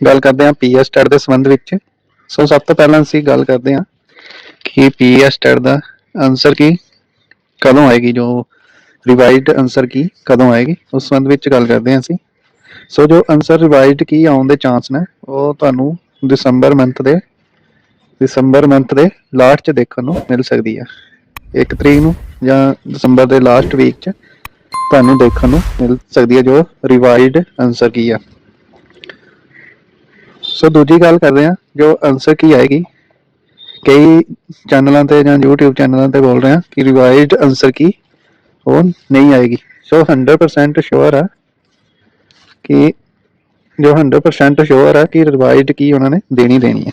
ਗੱਲ ਕਰਦੇ ਹਾਂ ਪੀਐਸ ਟੈਟ ਦੇ ਸੰਬੰਧ ਵਿੱਚ। ਸੋ ਸਭ ਤੋਂ ਪਹਿਲਾਂ ਅਸੀਂ ਗੱਲ ਕਰਦੇ ਹਾਂ ਕਿ ਪੀਐਸ ਟੈਟ ਦਾ ਆਨਸਰ ਕੀ, ਕਦੋਂ ਆਏਗੀ, ਜੋ ਰਿਵਾਈਜ਼ਡ ਆਨਸਰ ਕੀ, ਕਦੋਂ ਆਏਗੀ, ਉਸ ਸੰਬੰਧ ਵਿੱਚ ਗੱਲ ਕਰਦੇ ਹਾਂ ਅਸੀਂ। ਸੋ ਜੋ ਆਨਸਰ ਰਿਵਾਈਜ਼ਡ ਕੀ ਆਉਣ ਦੇ ਚਾਂਸ ਨੇ, ਉਹ ਤੁਹਾਨੂੰ ਦਸੰਬਰ ਮੰਥ ਦੇ ਦਸੰਬਰ ਮੰਥ ਦੇ ਲਾਸਟ 'ਚ ਦੇਖਣ ਨੂੰ ਮਿਲ ਸਕਦੀ ਹੈ 1 ਤਰੀਕ ਨੂੰ ਜਾਂ ਦਸੰਬਰ ਦੇ ਲਾਸਟ ਵੀਕ 'ਚ ਤੁਹਾਨੂੰ ਦੇਖਣ ਨੂੰ ਮਿਲ ਸਕਦੀ ਹੈ ਜੋ ਰਿਵਾਈਜ਼ਡ ਆਨਸਰ ਕੀ ਆ। ਸੋ ਦੂਜੀ ਗੱਲ ਕਰਦੇ ਹਾਂ, ਜੋ ਆਨਸਰ ਕੀ ਆਏਗੀ? ਕਈ ਚੈਨਲਾਂ ਤੇ ਜਾਂ YouTube ਚੈਨਲਾਂ ਤੇ ਬੋਲ ਰਹੇ ਆ ਕਿ ਰਿਵਾਈਜ਼ਡ ਆਨਸਰ ਕੀ, ਉਹ ਨਹੀਂ ਆਏਗੀ। ਸੋ 100% ਸ਼ੋਰ ਆ ਕਿ, ਜੋ 100% ਸ਼ੋਰ ਆ ਕਿ ਰਿਵਾਈਜ਼ਡ ਕੀ ਉਹਨਾਂ ਨੇ ਦੇਣੀ ਦੇਣੀ ਹੈ।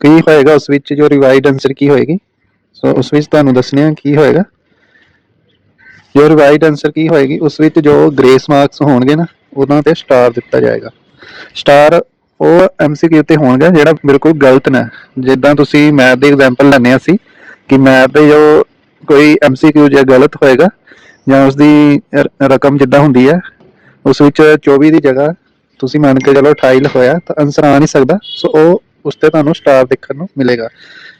ਕੀ ਹੋਏਗਾ ਉਸ ਵਿੱਚ ਜੋ ਰਿਵਾਈਜ਼ਡ ਆਨਸਰ ਕੀ ਹੋਏਗੀ? ਸੋ ਉਸ ਵਿੱਚ ਤੁਹਾਨੂੰ ਦੱਸਣੇ ਆ ਕੀ ਹੋਏਗਾ। ਜੋ ਰਿਵਾਈਜ਼ਡ ਆਨਸਰ ਕੀ ਹੋਏਗੀ, ਉਸ ਵਿੱਚ ਜੋ ਗ੍ਰੇਸ ਮਾਰਕਸ ਹੋਣਗੇ ਨਾ, ਉਹਨਾਂ ਤੇ ਸਟਾਰ ਦਿੱਤਾ ਜਾਏਗਾ। ਸਟਾਰ ਉਹ ਐਮਸੀਕਿਊ ਤੇ ਹੋਣਗੇ, ਜਿਹੜਾ ਬਿਲਕੁਲ ਗਲਤ ਨੇ। ਜਿੱਦਾਂ ਤੁਸੀਂ ਮੈਥ ਦੀ ਐਗਜ਼ਾਮਪਲ ਲੈਣੇ ਆ ਸੀ ਕਿ ਮੈਥ ਦੇ ਜੋ ਕੋਈ ਐਮਸੀਕਿਊ ਜੇ ਗਲਤ ਹੋਏਗਾ, ਜਾਂ ਉਸ ਦੀ ਰਕਮ ਜਿੱਦਾਂ ਹੁੰਦੀ ਹੈ, ਉਸ ਵਿੱਚ 24 ਦੀ ਜਗ੍ਹਾ ਤੁਸੀਂ ਮੰਨ ਕੇ ਚਲੋ 28 ਲਿਖੋਇਆ, ਤਾਂ ਆਨਸਰ ਆ ਨਹੀਂ ਸਕਦਾ। ਸੋ ਉਹ ਉਸ ਤੇ ਤੁਹਾਨੂੰ ਸਟਾਰ ਦੇਖਣ ਨੂੰ ਮਿਲੇਗਾ।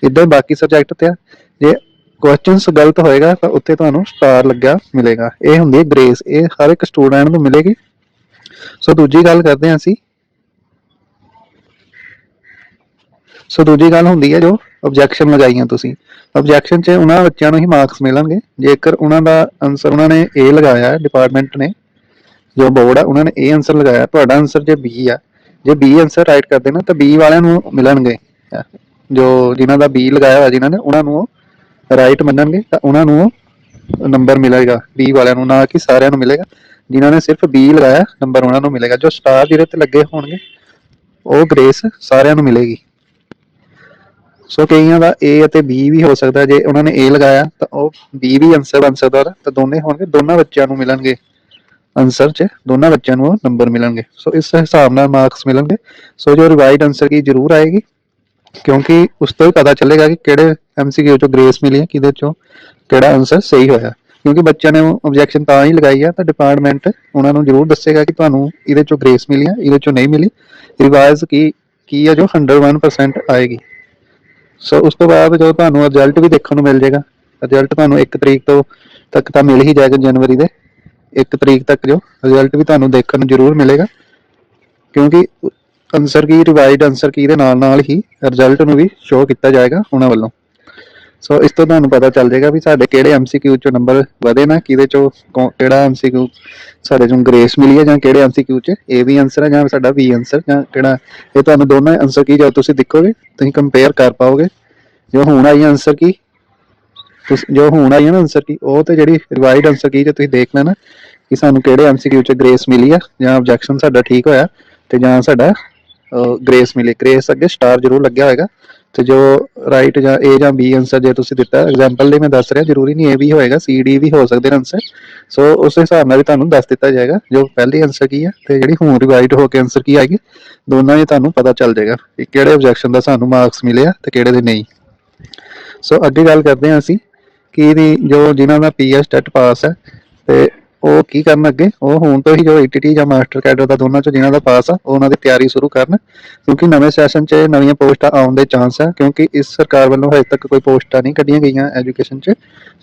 ਇਦਾਂ ਬਾਕੀ ਸਬਜੈਕਟ ਤੇ ਆ। ਜੇ ਕੁਐਸਚਨਸ ਗਲਤ ਹੋਏਗਾ, ਤਾਂ ਉੱਤੇ ਤੁਹਾਨੂੰ ਸਟਾਰ ਲੱਗਿਆ ਮਿਲੇਗਾ। ਇਹ ਹੁੰਦੀ ਹੈ ਗ੍ਰੇਸ ਇਹ ਹਰ ਇੱਕ ਸਟੂਡੈਂਟ ਨੂੰ ਮਿਲੇਗੀ। ਸੋ ਦੂਜੀ ਗੱਲ ਕਰਦੇ ਹਾਂ ਅਸੀਂ ਸੋ ਦੂਜੀ ਗੱਲ ਹੁੰਦੀ ਹੈ ਜੋ ਆਬਜੈਕਸ਼ਨ ਲਗਾਈਆਂ ਤੁਸੀਂ। ਆਬਜੈਕਸ਼ਨ 'ਚ ਉਹਨਾਂ ਬੱਚਿਆਂ ਨੂੰ ਹੀ ਮਾਰਕਸ ਮਿਲਣਗੇ। ਜੇਕਰ ਉਹਨਾਂ ਦਾ ਆਨਸਰ ਉਹਨਾਂ ਨੇ A ਲਗਾਇਆ ਹੈ ਡਿਪਾਰਟਮੈਂਟ ਨੇ, ਜੋ ਬੋਰਡ ਆ, ਉਹਨਾਂ ਨੇ A ਆਨਸਰ ਲਗਾਇਆ, ਤੁਹਾਡਾ ਆਨਸਰ ਜੇ B ਆ, ਜੇ B ਆਨਸਰ ਰਾਈਟ ਕਰਦੇ ਨਾ, ਤਾਂ B ਵਾਲਿਆਂ ਨੂੰ ਮਿਲਣਗੇ। ਜੋ ਜਿਨ੍ਹਾਂ ਦਾ B ਲਗਾਇਆ ਹੋਇਆ, ਜਿਨ੍ਹਾਂ ਨੇ, ਉਹਨਾਂ ਨੂੰ ਰਾਈਟ ਮੰਨਣਗੇ, ਤਾਂ ਉਹਨਾਂ ਨੂੰ ਨੰਬਰ ਮਿਲੇਗਾ। B ਵਾਲਿਆਂ ਨੂੰ, ਨਾ ਕਿ ਸਾਰਿਆਂ ਨੂੰ ਮਿਲੇਗਾ। ਜਿਨ੍ਹਾਂ ਨੇ ਸਿਰਫ B ਲਗਾਇਆ ਨੰਬਰ ਉਹਨਾਂ ਨੂੰ ਮਿਲੇਗਾ। ਜੋ ਸਟਾਰ ਜਿਹਦੇ ਤੇ ਲੱਗੇ ਹੋਣਗੇ, ਉਹ ਗ੍ਰੇਸ ਸਾਰਿਆਂ ਨੂੰ ਮਿਲੇਗੀ। ਸੋ ਕਈਆਂ ਦਾ A ਅਤੇ B ਵੀ ਹੋ ਸਕਦਾ, ਜੇ ਉਹਨਾਂ ਨੇ A ਲਗਾਇਆ, ਤਾਂ ਉਹ B ਵੀ ਆਨਸਰ ਬਣ ਸਕਦਾ ਉਹਦਾ। ਤਾਂ ਦੋਨੇ ਹੋਣਗੇ, ਦੋਨਾਂ ਬੱਚਿਆਂ ਨੂੰ ਮਿਲਣਗੇ। ਆਨਸਰ 'ਚ ਦੋਨਾਂ ਬੱਚਿਆਂ ਨੂੰ ਨੰਬਰ ਮਿਲਣਗੇ। ਸੋ ਇਸ ਹਿਸਾਬ ਨਾਲ ਮਾਰਕਸ ਮਿਲਣਗੇ। ਸੋ ਜੋ ਰਿਵਾਈਡ ਆਨਸਰ ਕੀ ਜ਼ਰੂਰ ਆਏਗੀ, ਕਿਉਂਕਿ ਉਸ ਤੋਂ ਹੀ ਪਤਾ ਚੱਲੇਗਾ ਕਿ ਕਿਹੜੇ ਐਮਸੀਕਿਊ ਚੋਂ ਗ੍ਰੇਸ ਮਿਲੀ ਹੈ, ਕਿਹਦੇ ਚੋਂ ਕਿਹੜਾ ਆਨਸਰ ਸਹੀ ਹੋਇਆ। ਕਿਉਂਕਿ ਬੱਚਿਆਂ ਨੇ ਆਬਜੈਕਸ਼ਨ ਤਾਂ ਹੀ ਲਗਾਈ ਆ, ਤਾਂ ਡਿਪਾਰਟਮੈਂਟ ਉਹਨਾਂ ਨੂੰ ਜ਼ਰੂਰ ਦੱਸੇਗਾ ਕਿ ਤੁਹਾਨੂੰ ਇਹਦੇ ਚੋਂ ਗ੍ਰੇਸ ਮਿਲੀ ਆ ਇਹਦੇ ਚੋਂ ਨਹੀਂ ਮਿਲੀ। ਰਿਵਾਈਜ਼ ਕੀ ਕੀ ਹੈ ਜੋ 101% ਆਏਗੀ। ਸੋ ਉਸ ਤੋਂ ਬਾਅਦ ਜੋ ਤੁਹਾਨੂੰ ਰਿਜ਼ਲਟ ਵੀ ਦੇਖਣ ਨੂੰ ਮਿਲ ਜਾਏਗਾ ਰਿਜ਼ਲਟ ਤੁਹਾਨੂੰ 1 ਤਰੀਕ ਤੋਂ ਤੱਕ ਤਾਂ ਮਿਲ ਹੀ ਜਾਏਗਾ ਜਨਵਰੀ ਦੇ 1 ਤਰੀਕ ਤੱਕ ਜੋ ਰਿਜ਼ਲਟ ਵੀ ਤੁਹਾਨੂੰ ਦੇਖਣ ਨੂੰ ਜ਼ਰੂਰ ਮਿਲੇਗਾ। ਕਿਉਂਕਿ answer key revised answer key ਦੇ ਨਾਲ ਨਾਲ ਹੀ ਰਿਜ਼ਲਟ ਨੂੰ ਵੀ ਸ਼ੋਅ ਕੀਤਾ ਜਾਏਗਾ ਉਹਨਾਂ ਵੱਲੋਂ। ਸੋ ਇਸ ਤੋਂ ਤੁਹਾਨੂੰ ਪਤਾ ਚੱਲ ਜਾਏਗਾ ਵੀ ਸਾਡੇ ਕਿਹੜੇ ਐਮਸੀਕਿਊ ਚੋਂ ਨੰਬਰ ਵਧੇ ਨਾ, ਕਿਹਦੇ ਚੋਂ ਕੌ- ਕਿਹੜਾ ਐਮਸੀਕਿਊ ਸਾਡੇ ਚੋਂ ਗ੍ਰੇਸ ਮਿਲੀ ਹੈ ਜਾਂ ਕਿਹੜੇ ਐਮਸੀਕਿਊ ਚ ਏ ਵੀ ਆਨਸਰ ਹੈ ਜਾਂ ਸਾਡਾ ਬੀ ਆਨਸਰ ਜਾਂ ਕਿਹੜਾ? ਇਹ ਤੁਹਾਨੂੰ ਦੋਨਾਂ ਆਨਸਰ ਕੀ ਜਦੋਂ ਤੁਸੀਂ ਦੇਖੋਗੇ, ਤੁਸੀਂ ਕੰਪੇਅਰ ਕਰ ਪਾਓਗੇ। ਜੋ ਹੁਣ ਆਈ ਆਨਸਰ ਕੀ? ਤੁਸੀਂ- ਜੋ ਹੁਣ ਆਈ ਹੈ ਨਾ ਆਨਸਰ ਕੀ, ਉਹ ਤੇ ਜਿਹੜੀ ਰਿਵਾਈਡ ਆਨਸਰ ਕੀ ਜੇ ਤੁਸੀਂ ਦੇਖ ਲੈਣਾ, ਕਿ ਸਾਨੂੰ ਕਿਹੜੇ ਐਮਸੀਕਿਊ ਚ ਗ੍ਰੇਸ ਮਿਲੀ ਆ ਜਾਂ ਆਬਜੈਕਸ਼ਨ ਸਾਡਾ ਠੀਕ ਹੋਇਆ ਤੇ ਜਾਂ ਸਾਡਾ ਗ੍ਰੇਸ ਮਿਲੇ। ਗ੍ਰੇਸ ਅੱਗੇ ਸਟਾਰ ਜ਼ਰੂਰ ਲੱਗਿਆ ਹੋਏਗਾ। ਤੇ ਜੋ ਰਾਈਟ ਜਾਂ A ਜਾਂ B ਆਨਸਰ ਜੇ ਤੁਸੀਂ ਦਿੱਤਾ ਐਗਜ਼ਾਮਪਲ ਲਈ ਮੈਂ ਦੱਸ ਰਿਹਾ, ਜ਼ਰੂਰੀ ਨਹੀਂ A ਵੀ ਹੋਏਗਾ, C, D ਵੀ ਹੋ ਸਕਦੇ ਨੇ ਆਨਸਰ ਸੋ ਉਸ ਹਿਸਾਬ ਨਾਲ ਵੀ ਤੁਹਾਨੂੰ ਦੱਸ ਦਿੱਤਾ ਜਾਏਗਾ, ਜੋ ਪਹਿਲੀ ਆਨਸਰ ਕੀ ਹੈ ਤੇ ਜਿਹੜੀ ਹੁਣ ਰਿਵਾਈਡ ਹੋ ਕੇ ਆਨਸਰ ਕੀ ਆਏਗੀ ਦੋਨਾਂ ਹੀ ਤੁਹਾਨੂੰ ਪਤਾ ਚੱਲ ਜਾਏਗਾ ਕਿ ਕਿਹੜੇ ਆਬਜੈਕਸ਼ਨ ਦਾ ਸਾਨੂੰ ਮਾਰਕਸ ਮਿਲੇ ਆ ਤੇ ਕਿਹੜੇ ਦੇ ਨਹੀਂ। ਸੋ ਅੱਗੇ ਗੱਲ ਕਰਦੇ ਹਾਂ ਅਸੀਂ ਕਿ ਇਹਦੀ ਜੋ ਜਿਨ੍ਹਾਂ ਦਾ ਪੀਐਸ ਟੈਟ ਪਾਸ ਹੈ, ਤੇ ਉਹ ਕੀ ਕਰਨ ਅੱਗੇ ਉਹ ਹੁਣ ਤੋਂ ਹੀ ਜੋ ਈਟੀਟੀ ਜਾਂ ਮਾਸਟਰ ਕੈਡਰ ਦਾ ਦੋਨਾਂ ਚੋਂ ਜਿਨ੍ਹਾਂ ਦਾ ਪਾਸ ਆ, ਉਹਨਾਂ ਦੀ ਤਿਆਰੀ ਸ਼ੁਰੂ ਕਰਨ, ਕਿਉਂਕਿ ਨਵੇਂ ਸੈਸ਼ਨ 'ਚ ਨਵੀਆਂ ਪੋਸਟਾਂ ਆਉਣ ਦੇ ਚਾਂਸ ਆ, ਕਿਉਂਕਿ ਇਸ ਸਰਕਾਰ ਵੱਲੋਂ ਹਜੇ ਤੱਕ ਕੋਈ ਪੋਸਟਾਂ ਨਹੀਂ ਕੱਢੀਆਂ ਗਈਆਂ ਐਜੂਕੇਸ਼ਨ 'ਚ।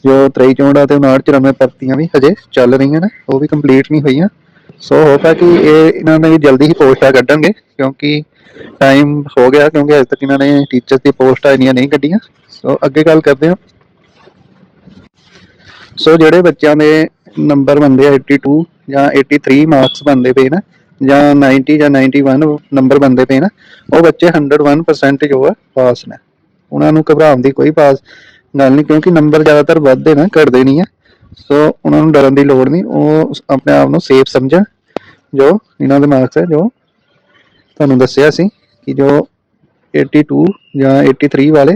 ਜੋ 23 ਚੋਣਾਂ ਤੇ 59 94 ਭਰਤੀਆਂ ਵੀ ਹਜੇ ਚੱਲ ਰਹੀਆਂ ਨੇ, ਉਹ ਵੀ ਕੰਪਲੀਟ ਨਹੀਂ ਹੋਈਆਂ। ਸੋ ਹੋਪਾ ਕਿ ਇਹ ਇਹਨਾਂ ਨੇ ਜਲਦੀ ਹੀ ਪੋਸਟਾਂ ਕੱਢਣਗੇ, ਕਿਉਂਕਿ ਟਾਈਮ ਹੋ ਗਿਆ, ਕਿਉਂਕਿ ਅਜੇ ਤੱਕ ਇਹਨਾਂ ਨੇ ਟੀਚਰਸ ਦੀ ਪੋਸਟਾਂ ਇੰਨੀਆਂ ਨਹੀਂ ਕੱਢੀਆਂ। ਸੋ ਅੱਗੇ ਗੱਲ ਕਰਦੇ ਹਾਂ। ਸੋ ਜਿਹੜੇ ਬੱਚਿਆਂ ਦੇ ਨੰਬਰ ਬੰਦੇ ਆ 82 ਜਾਂ 83 ਮਾਰਕਸ ਬੰਦੇ ਪਏ ਨਾ, ਜਾਂ 90 ਜਾਂ 91 ਨੰਬਰ ਬੰਦੇ ਪਏ ਨਾ, ਉਹ ਬੱਚੇ 101% ਜੋ ਆ ਪਾਸ ਨੇ। ਉਹਨਾਂ ਨੂੰ ਘਬਰਾਉਣ ਦੀ ਕੋਈ ਪਾਸ ਗੱਲ ਨਹੀਂ, ਕਿਉਂਕਿ ਨੰਬਰ ਜ਼ਿਆਦਾਤਰ ਵੱਧਦੇ ਨਾ, ਘਟਦੇ ਨਹੀਂ ਆ। ਸੋ ਉਹਨਾਂ ਨੂੰ ਡਰਨ ਦੀ ਲੋੜ ਨਹੀਂ, ਉਹ ਆਪਣੇ ਆਪ ਨੂੰ ਸੇਫ ਸਮਝਣ, ਜੋ ਇਹਨਾਂ ਦੇ ਮਾਰਕਸ ਹੈ ਜੋ ਤੁਹਾਨੂੰ ਦੱਸਿਆ ਸੀ ਕਿ ਜੋ 82 ਜਾਂ 83 ਵਾਲੇ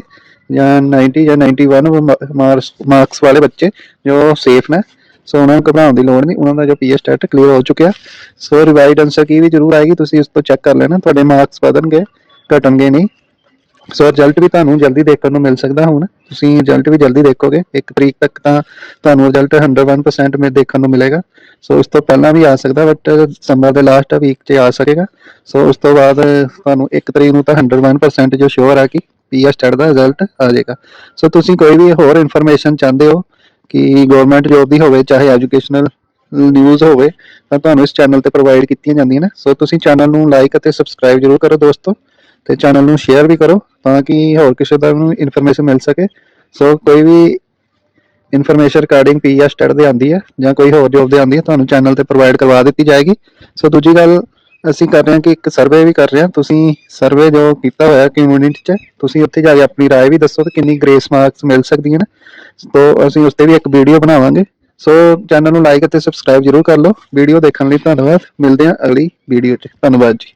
ਜਾਂ 90 ਜਾਂ 91 ਮਾਰਕਸ ਮਾਰਕਸ ਵਾਲੇ ਬੱਚੇ, ਜੋ ਸੇਫ ਨੇ ਸੋ ਉਹਨਾਂ ਨੂੰ ਘਬਰਾਉਣ ਦੀ ਲੋੜ ਨਹੀਂ, ਉਹਨਾਂ ਦਾ ਜੋ ਪੀਐਸ ਟੈਟ ਕਲੀਅਰ ਹੋ ਚੁੱਕਿਆ। ਸੋ ਰਿਵਾਈਡ ਆਨਸਰ ਕੀ ਵੀ ਜ਼ਰੂਰ ਆਏਗੀ, ਤੁਸੀਂ ਇਸ ਤੋਂ ਚੈੱਕ ਕਰ ਲੈਣਾ, ਤੁਹਾਡੇ ਮਾਰਕਸ ਵਧਣਗੇ, ਘਟਣਗੇ ਨਹੀਂ। ਸੋ ਰਿਜ਼ਲਟ ਵੀ ਤੁਹਾਨੂੰ ਜਲਦੀ ਦੇਖਣ ਨੂੰ ਮਿਲ ਸਕਦਾ ਹੁਣ। ਤੁਸੀਂ ਰਿਜ਼ਲਟ ਵੀ ਜਲਦੀ ਦੇਖੋਗੇ, ਇੱਕ ਤਰੀਕ ਤੱਕ ਤਾਂ ਤੁਹਾਨੂੰ ਰਿਜ਼ਲਟ 101% ਮੇ ਦੇਖਣ ਨੂੰ ਮਿਲੇਗਾ। ਸੋ ਉਸ ਤੋਂ ਪਹਿਲਾਂ ਵੀ ਆ ਸਕਦਾ ਬਟ ਦਸੰਬਰ ਦੇ ਲਾਸਟ ਵੀਕ 'ਚ ਆ ਸਕੇਗਾ। ਸੋ ਉਸ ਤੋਂ ਬਾਅਦ ਤੁਹਾਨੂੰ ਇੱਕ ਤਰੀਕ ਨੂੰ ਤਾਂ 101% ਜੋ ਸ਼ੋਰ ਆ ਕਿ ਪੀਐਸ ਦਾ ਰਿਜ਼ਲਟ ਆ ਜਾਏਗਾ। ਸੋ ਤੁਸੀਂ ਕੋਈ ਵੀ ਹੋਰ ਇਨਫੋਰਮੇਸ਼ਨ ਚਾਹੁੰਦੇ ਹੋ ਕਿ ਗਵਰਨਮੈਂਟ ਜੋਬ ਦੀ ਹੋਵੇ ਚਾਹੇ ਐਜੂਕੇਸ਼ਨਲ ਨਿਊਜ਼ ਹੋਵੇ ਤਾਂ ਤੁਹਾਨੂੰ ਇਸ ਚੈਨਲ ਤੇ ਪ੍ਰੋਵਾਈਡ ਕੀਤੀਆਂ ਜਾਂਦੀਆਂ ਨੇ ਸੋ ਤੁਸੀਂ ਚੈਨਲ ਨੂੰ ਲਾਈਕ ਅਤੇ ਸਬਸਕ੍ਰਾਈਬ ਜ਼ਰੂਰ ਕਰੋ ਦੋਸਤੋ ਤੇ ਚੈਨਲ ਨੂੰ ਸ਼ੇਅਰ ਵੀ ਕਰੋ ਤਾਂ ਕਿ ਹੋਰ ਕਿਸੇ ਦਾ ਨੂੰ ਇਨਫੋਰਮੇਸ਼ਨ ਮਿਲ ਸਕੇ ਸੋ ਕੋਈ ਵੀ ਇਨਫੋਰਮੇਸ਼ਨ ਰਿਗਾਰਡਿੰਗ ਪੀਐਸ ਸਟੱਡ ਦੇ ਆਂਦੀ ਹੈ ਜਾਂ ਕੋਈ ਹੋਰ ਜੋਬ ਦੇ ਆਂਦੀ ਹੈ ਤੁਹਾਨੂੰ ਚੈਨਲ ਤੇ ਪ੍ਰੋਵਾਈਡ ਕਰਵਾ ਦਿੱਤੀ ਜਾਏਗੀ ਸੋ ਦੂਜੀ ਗੱਲ ਅਸੀਂ ਕਰ ਰਹੇ ਹਾਂ ਕਿ ਇੱਕ ਸਰਵੇ ਵੀ ਕਰ ਰਹੇ ਹਾਂ ਤੁਸੀਂ ਸਰਵੇ ਜੋ ਕੀਤਾ ਹੋਇਆ ਕਮਿਊਨਿਟੀ 'ਚ ਤੁਸੀਂ ਉੱਥੇ ਜਾ ਕੇ ਆਪਣੀ رائے ਵੀ ਦੱਸੋ ਕਿ ਕਿੰਨੀ ਗ੍ਰੇਸ ਮਾਰਕਸ ਮਿਲ ਸਕਦੀਆਂ ਨੇ ਸੋ ਅਸੀਂ ਉਸ ਤੇ ਵੀ ਇੱਕ ਵੀਡੀਓ ਬਣਾਵਾਂਗੇ। ਸੋ ਚੈਨਲ ਨੂੰ ਲਾਈਕ ਅਤੇ ਸਬਸਕ੍ਰਾਈਬ ਜ਼ਰੂਰ ਕਰ ਲਓ। ਵੀਡੀਓ ਦੇਖਣ ਲਈ ਧੰਨਵਾਦ। ਮਿਲਦੇ ਹਾਂ ਅਗਲੀ ਵੀਡੀਓ 'ਚ। ਧੰਨਵਾਦ ਜੀ।